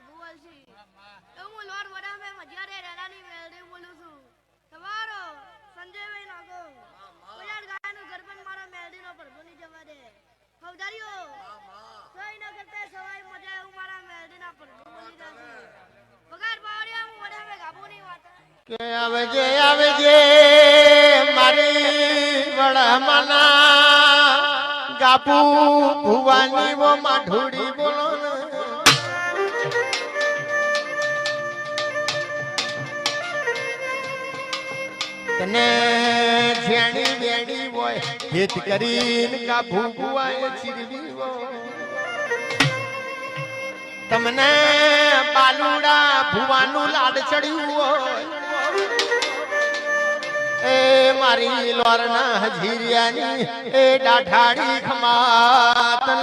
મેલડીના પ્રભુ વલસી તો હું લોર વડામે મજા રે રેનાની મેલડી બોલું છું. તમારો સંજયભાઈ નાગો. કોયાર ગાયનું ગરબન મારા મેલડીનો પ્રભુ ની જવા દે ફૌદારીઓ સોઈ ન કરતા સવાઈ મજા હું મારા મેલડીના પ્રભુ બોલી રહ્યા છે પગાર પાવડિયા હું વડામે ગાબોની વાત કે આવજે આવજે મારી વડમાના ગાપુ ભુવાની વો માઢુડી બોલો તને જેણી બેણી હોય હિત કરીને કાપુ ભુવાય ચીરવી તમને બાલુડા ભુવાનું લાડ ચડ્યું હોય. એ મારી લોરના હજીરિયાની, એ ડાઢાડી ખમાતન